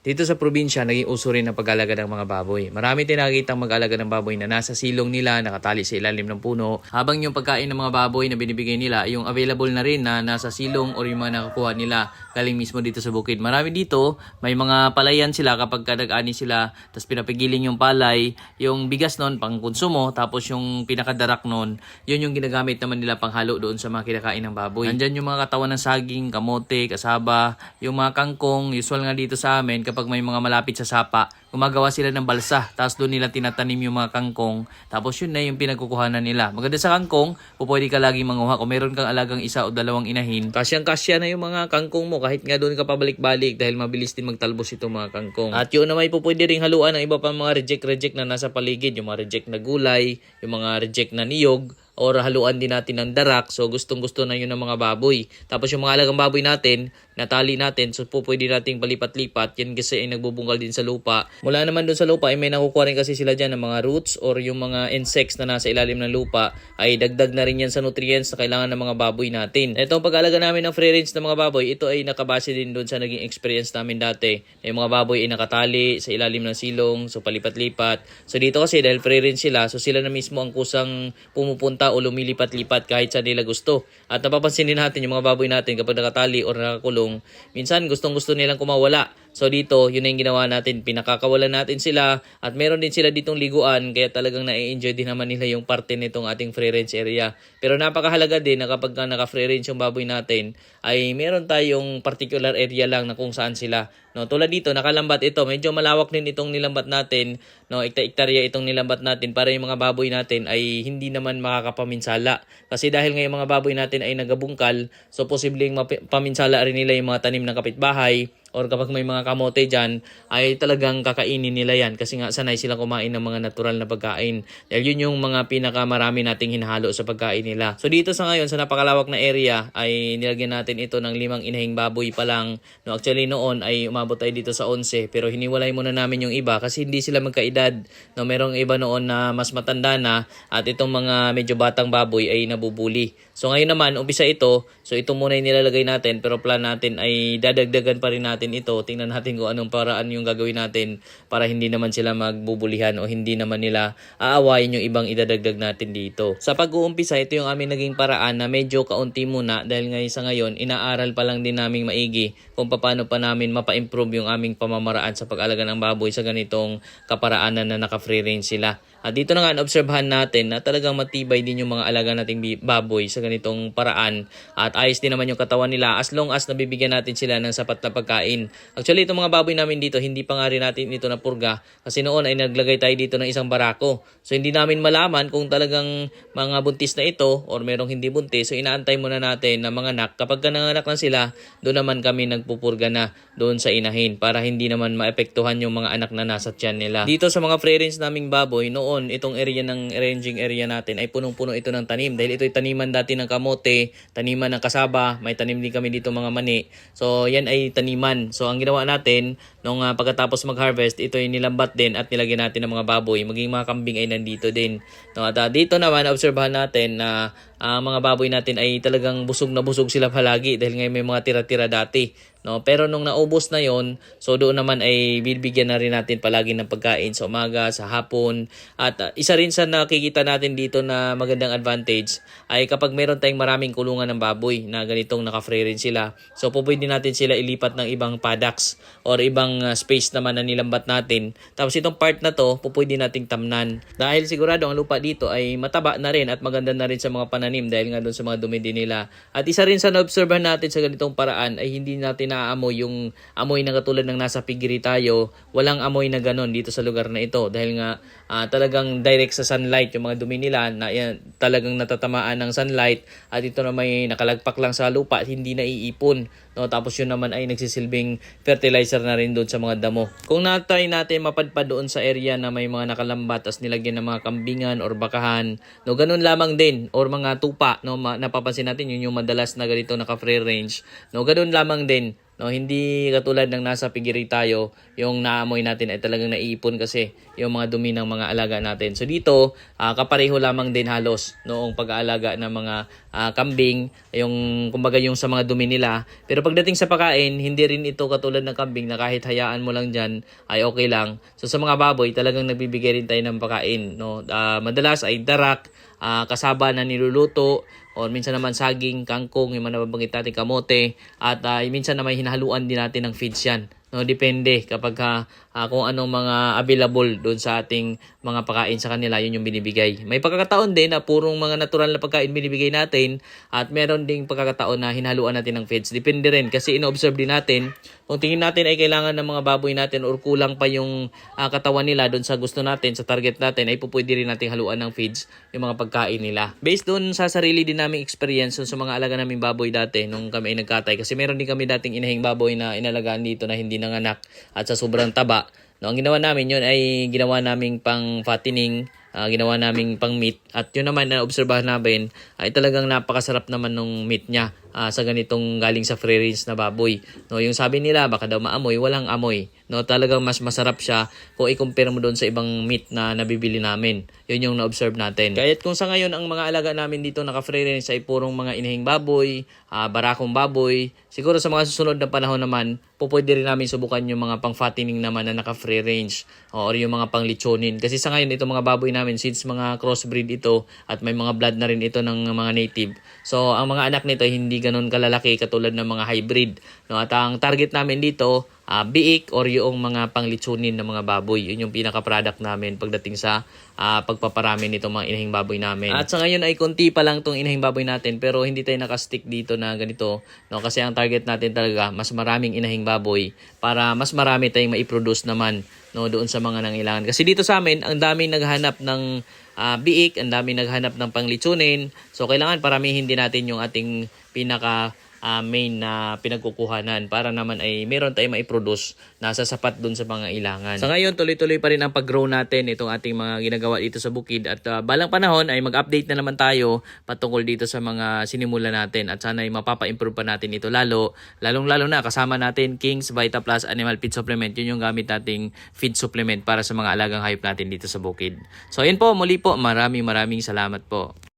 Dito sa probinsya, naging uso rin ang pag-alaga ng mga baboy. Marami tinakitang mag-alaga ng baboy na nasa silong nila, nakatali sa ilalim ng puno. Habang yung pagkain ng mga baboy na binibigay nila, yung available na rin na nasa silong o yung mga nakakuha nila galing mismo dito sa bukid. Marami dito, may mga palayan sila kapag nag-ani sila, tapos pinapigiling yung palay, yung bigas nun pang konsumo, tapos yung pinakadarak nun, yun yung ginagamit naman nila panghalo doon sa mga kinakain ng baboy. Nandyan yung mga katawan ng saging, kamote, kasaba, yung mga kangkong, usual nga dito sa amin, kapag may mga malapit sa sapa, gumagawa sila ng balsa, tapos doon nila tinatanim yung mga kangkong, tapos yun na yung pinagkukuhanan nila. Maganda sa kangkong, po pwede ka lagi manguha. Kung meron kang alagang isa o dalawang inahin, kasyang kasya na yung mga kangkong mo, kahit nga doon ka pabalik-balik dahil mabilis din magtalbos itong mga kangkong. At yun na may po pwede ring haluan ng iba pang mga reject-reject na nasa paligid, yung mga reject na gulay, yung mga reject na niyog, or haluan din natin ng darak. So, gustong-gusto na yun ng mga baboy. Tapos yung mga alagang baboy natin, natali natin, so po pwede nating palipat-lipat. Yan kasi ay nagbubungkal din sa lupa. Mula naman dun sa lupa, ay may nakukuha rin kasi sila dyan ng mga roots or yung mga insects na nasa ilalim ng lupa, ay dagdag na rin yan sa nutrients na kailangan ng mga baboy natin. Ito, pag-alaga namin ng free range ng mga baboy, ito ay nakabase din dun sa naging experience namin dati. Yung mga baboy ay nakatali sa ilalim ng silong, so palipat-lipat. So dito kasi dahil free range sila, so sila na mismo ang kusang pumupunta o lumilipat-lipat kahit sa nila gusto. At napapansin din natin yung mga baboy natin kapag nakatali o nakakulong, minsan gustong gusto nilang kumawala. So dito, yun na yung ginawa natin. Pinakakawalan natin sila at meron din sila ditong liguan kaya talagang na-enjoy din naman nila yung parte nitong ating free range area. Pero napakahalaga din na kapag ka naka-free range yung baboy natin ay meron tayong particular area lang na kung saan sila. No, tulad dito, nakalambat ito. Medyo malawak din itong nilambat natin. No, ikta-iktarya itong nilambat natin para yung mga baboy natin ay hindi naman makakapaminsala. Kasi dahil ngayon mga baboy natin ay nagabungkal, so posibleng mapaminsala rin nila yung mga tanim ng kapitbahay or kapag may mga kamote dyan, ay talagang kakainin nila yan kasi nga sanay silang kumain ng mga natural na pagkain. Dahil yun yung mga pinakamarami nating hinahalo sa pagkain nila. So dito sa ngayon, sa napakalawak na area, ay nilagyan natin ito ng limang inahing baboy pa lang. No, actually noon ay umabot tayo dito sa 11, pero hiniwalay muna namin yung iba kasi hindi sila magkaedad. No, merong iba noon na mas matanda na at itong mga medyo batang baboy ay nabubuli. So ngayon naman, umpisa ito. So ito muna yung nilalagay natin pero plan natin ay dadagdagan pa rin natin ito. Tingnan natin kung anong paraan yung gagawin natin para hindi naman sila magbubulihan o hindi naman nila aawayin yung ibang idadagdag natin dito. Sa pag-uumpisa, ito yung aming naging paraan na medyo kaunti muna dahil ngayon sa ngayon, inaaral pa lang din namin maigi kung paano pa namin mapa-improve yung aming pamamaraan sa pag-alaga ng baboy sa ganitong kaparaanan na naka-free range sila. At dito na nga, obserbahan natin na talagang matibay din yung mga alaga nating baboy sa ganitong paraan. At ayos din naman yung katawan nila as long as nabibigyan natin sila ng sapat na pagkain. Actually, itong mga baboy namin dito, hindi pa nga rin natin ito na purga. Kasi noon ay naglagay tayo dito ng isang barako. So, hindi namin malaman kung talagang mga buntis na ito or merong hindi buntis. So, inaantay muna natin na mga anak. Kapag nanganak na sila, doon naman kami nagpupurga na doon sa inahin para hindi naman maepektuhan yung mga anak na nasa tiyan nila. Dito sa mga free naming baboy, noon itong area ng ranging area natin ay punong-puno ito ng tanim dahil ito'y taniman dati ng kamote, taniman ng kasaba, may tanim din kami dito mga mani. So yan ay taniman. So ang ginawa natin nung ah, pagkatapos mag-harvest, ito ay nilambat din at nilagyan natin ng mga baboy. Maging mga kambing ay nandito din. No, at ah, dito naman obserbahan natin na ah, mga baboy natin ay talagang busog na busog sila palagi dahil ngayon may mga tira-tira dati. No, pero nung naubos na 'yon, so doon naman ay bibigyan na rin natin palagi ng pagkain sa umaga, sa hapon. At uh, isa rin sa nakikita natin dito na magandang advantage ay kapag meron tayong maraming kulungan ng baboy na ganitong naka-free rin sila. So pwede natin sila ilipat ng ibang paddocks or ibang uh, space naman na nilambat natin. Tapos itong part na to, pwede nating tamnan. Dahil sigurado ang lupa dito ay mataba na rin at maganda na rin sa mga pananim dahil nga doon sa mga dumi din nila. At isa rin sa na-observe natin sa ganitong paraan ay hindi natin naaamoy yung amoy na katulad ng nasa pigiri tayo. Walang amoy na ganon dito sa lugar na ito dahil nga ah, talagang direct sa sunlight yung mga dumi nila na yan, talagang natatamaan ng sunlight at ito na may nakalagpak lang sa lupa at hindi naiipon. No, tapos yun naman ay nagsisilbing fertilizer na rin doon sa mga damo. Kung natry natin mapadpad doon sa area na may mga nakalambat as nilagyan ng mga kambingan or bakahan, no, ganun lamang din or mga tupa, no, ma- napapansin natin yun yung madalas na ganito naka free range. No, ganun lamang din No, hindi katulad ng nasa pigiri tayo, yung naamoy natin ay talagang naiipon kasi yung mga dumi ng mga alaga natin. So dito, ah, kapareho lamang din halos noong pag-aalaga ng mga ah, kambing, yung kumbaga yung sa mga dumi nila. Pero pagdating sa pagkain, hindi rin ito katulad ng kambing na kahit hayaan mo lang diyan ay okay lang. So sa mga baboy, talagang nagbibigay rin tayo ng pagkain, no. Ah, madalas ay darak, ah, kasaba na niluluto o minsan naman saging, kangkong, yung mga nababanggit natin kamote at ah, minsan na may hinahaluan din natin ng feeds yan. No, depende kapag ah, ah, kung anong mga available doon sa ating mga pagkain sa kanila, yun yung binibigay. May pagkakataon din na purong mga natural na pagkain binibigay natin at meron ding pagkakataon na hinahaluan natin ng feeds. Depende rin kasi ino-observe din natin kung tingin natin ay kailangan ng mga baboy natin or kulang pa yung ah, katawan nila doon sa gusto natin, sa target natin, ay pupwede rin nating haluan ng feeds yung mga pagkain nila. Based doon sa sarili din naming experience sa mga alaga naming baboy dati nung kami ay nagkatay kasi meron din kami dating inahing baboy na inalagaan dito na hindi nanganak at sa sobrang taba. No, ang ginawa namin yun ay ginawa naming pang fattening, ah, ginawa naming pang meat at yun naman na obserbahan namin ay talagang napakasarap naman nung meat niya ah, sa ganitong galing sa free range na baboy. No, yung sabi nila baka daw maamoy, walang amoy. No, talagang mas masarap siya kung i-compare mo doon sa ibang meat na nabibili namin. Yun yung na-observe natin. Kahit kung sa ngayon ang mga alaga namin dito naka-free range ay purong mga inahing baboy, ah, barakong baboy, siguro sa mga susunod na panahon naman, po pwede rin namin subukan yung mga pang fattening naman na naka-free range or yung mga pang lechonin. Kasi sa ngayon itong mga baboy namin since mga crossbreed ito at may mga blood na rin ito ng mga native. So ang mga anak nito hindi ganun kalalaki katulad ng mga hybrid. No, at ang target namin dito ah, biik or yung mga panglitsunin ng mga baboy. Yun yung pinaka-product namin pagdating sa ah, pagpaparami nitong mga inahing baboy namin. At sa ngayon ay konti pa lang tong inahing baboy natin pero hindi tayo nakastick dito na ganito. No? Kasi ang target natin talaga mas maraming inahing baboy para mas marami tayong maiproduce naman no doon sa mga nangailangan. Kasi dito sa amin, ang daming naghanap ng ah, biik, ang daming naghanap ng panglitsunin. So kailangan paramihin din natin yung ating pinaka ah, main na pinagkukuhanan para naman ay meron tayong maiproduce na sasapat dun sa mga ilangan. Sa ngayon, tuloy-tuloy pa rin ang pag-grow natin itong ating mga ginagawa dito sa bukid at ah, balang panahon ay mag-update na naman tayo patungkol dito sa mga sinimula natin at sana ay mapapa-improve pa natin ito lalo, lalong-lalo na kasama natin King's Vita Plus Animal Feed Supplement. Yun yung gamit nating feed supplement para sa mga alagang hayop natin dito sa bukid. So yun po, muli po, maraming maraming salamat po.